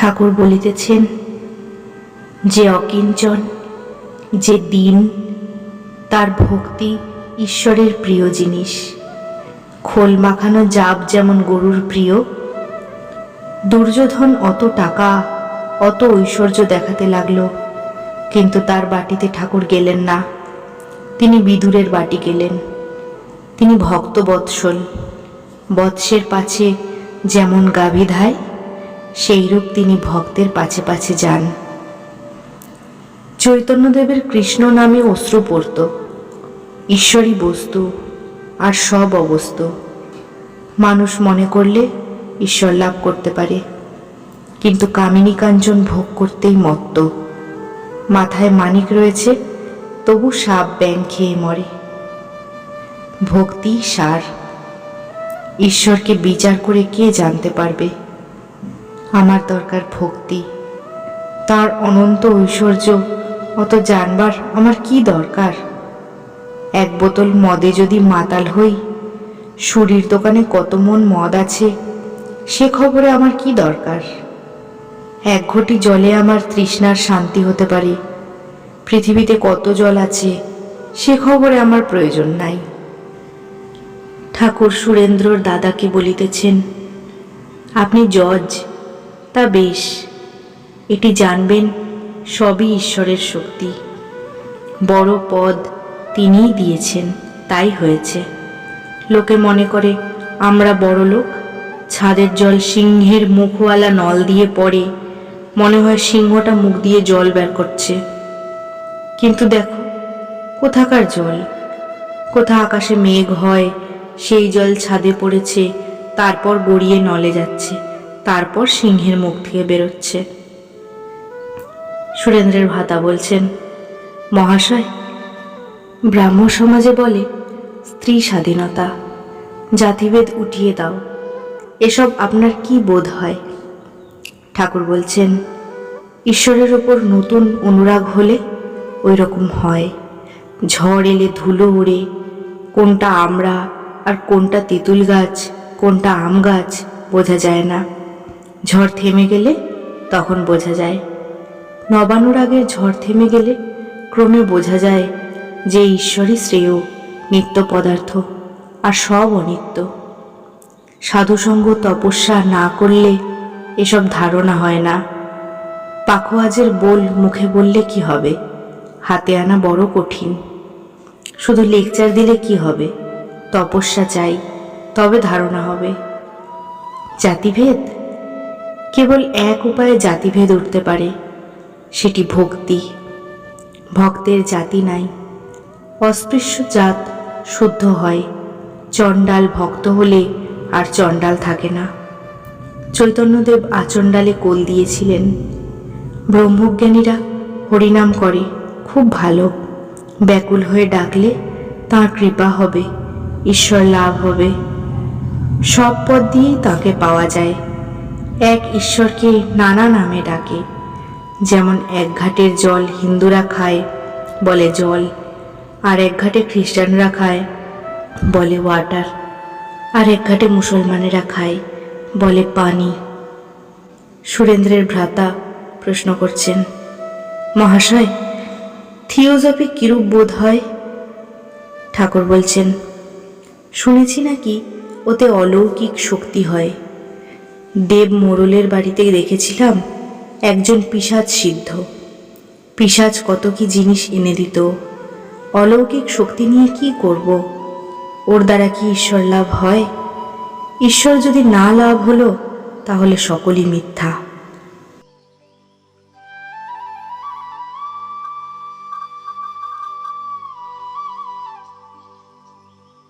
ঠাকুর বলিতেছেন, যে অকিঞ্চন, যে দিন, তার ভক্তি ঈশ্বরের প্রিয় জিনিস। খোল মাখানো জাপ যেমন গরুর প্রিয়, দুর্যোধন অত টাকা, অত ঐশ্বর্য দেখাতে লাগল, কিন্তু তার বাটিতে ঠাকুর গেলেন না। তিনি বিদুরের বাটি গেলেন। তিনি ভক্ত বৎসল। বৎসের পাছে যেমন গাভী ধায় সেইরূপ তিনি ভক্তের পাছে পাছে যান। চৈতন্যদেবের কৃষ্ণ নামে অশ্রু পড়ত। ঈশ্বরী বস্তু আর সব অবস্তু। মানুষ মনে করলে ঈশ্বর লাভ করতে পারে। কিন্তু কামিনী কাঞ্চন ভোগ করতেই মত্ত। মাথায় মানিক রয়েছে, তবু সাপ ব্যাং খেয়ে মরে। ভক্তি সার। ঈশ্বরকে বিচার করে কে জানতে পারবে? আমার দরকার ভক্তি। তার অনন্ত ঐশ্বর্য, অত জানবার আমার কি দরকার? এক বোতল মদে যদি মাতাল হই, সুরির দোকানে কত মন মদ আছে, সে খবরে আমার কি দরকার? এক ঘটি জলে আমার তৃষ্ণার শান্তি হতে পারে, পৃথিবীতে কত জল আছে, সে খবরে আমার প্রয়োজন নাই। ঠাকুর সুরেন্দ্রর দাদাকে বলিতেছেন, আপনি জজ তা বেশ, এটি জানবেন সবই ঈশ্বরের শক্তি। বড় পদ তিনিই দিয়েছেন, তাই হয়েছে। লোকে মনে করে, আমরা বড় লোক। ছাদের জল সিংহের মুখওয়ালা নল দিয়ে পড়ে, মনে হয় সিংহটা মুখ দিয়ে জল বের করছে। কিন্তু দেখো, কোথাকার জল? কোথা আকাশে মেঘ হয়, সেই জল ছাদে পড়েছে, তারপর গড়িয়ে নলে যাচ্ছে। তারপর সিংহের মুখ থেকে বেরোচ্ছে। সুরেন্দ্রের ভাতা বলছেন, মহাশয় ব্রাহ্ম সমাজে বলে, স্ত্রী স্বাধীনতা, জাতিভেদ উঠিয়ে দাও, এসব আপনার কি বোধ হয়? ঠাকুর বলছেন, ঈশ্বরের ওপর নতুন অনুরাগ হলে ওই রকম হয়। ঝড় এলে ধুলো উড়ে, কোনটা আমড়া আর কোনটা তেঁতুল গাছ, কোনটা আম গাছ, বোঝা যায় না। ঝড় থেমে গেলে তখন বোঝা যায়। নবানুরাগের ঝড় থেমে গেলে ক্রমে বোঝা যায় যে ঈশ্বরই শ্রেয়, নিত্য পদার্থ আর সব অনিত্য। সাধুসঙ্গ তপস্যা না করলে এসব ধারণা হয় না। পাখোয়াজের বোল মুখে বললে কি হবে? হাতে আনা বড় কঠিন। শুধু লেকচার দিলে কি হবে? তপস্যা চাই, তবে ধারণা হবে। জাতিভেদ কেবল এক উপায়ে জাতিভেদ উঠতে পারে, সেটি ভক্তি। ভক্তের জাতি নাই, অস্পৃশ্য জাত শুদ্ধ হয়, চণ্ডাল ভক্ত হলে আর চণ্ডাল থাকে না। চৈতন্যদেব আচণ্ডালে কোল দিয়েছিলেন। ব্রহ্মজ্ঞানীরা হরিনাম করে, খুব ভালো। ব্যাকুল হয়ে ডাকলে তাঁর কৃপা হবে, ঈশ্বর লাভ হবে। সব পথ দিয়েই তাকে পাওয়া যায়। এক ঈশ্বরকে নানা নামে ডাকে। যেমন এক ঘাটের জল হিন্দুরা খায়, বলে জল, আর এক ঘাটে খ্রিস্টানরা খায়, বলে ওয়াটার আর এক ঘাটে মুসলমানেরা খায়, বলে পানি। সুরেন্দ্রের ভ্রাতা প্রশ্ন করছেন, মহাশয় থিওজফি কিরূপ বোধ হয়? ঠাকুর বলছেন, শুনেছি নাকি ওতে অলৌকিক শক্তি হয়। দেব মোরলের বাড়িতে দেখেছিলাম একজন পিসাজ সিদ্ধ। পিসাজ কত কি জিনিস এনে দিত। অলৌকিক শক্তি নিয়ে কি করব? ওর দ্বারা কি ঈশ্বর লাভ হয়? ঈশ্বর যদি না লাভ হলো, তাহলে সকলই মিথ্যা।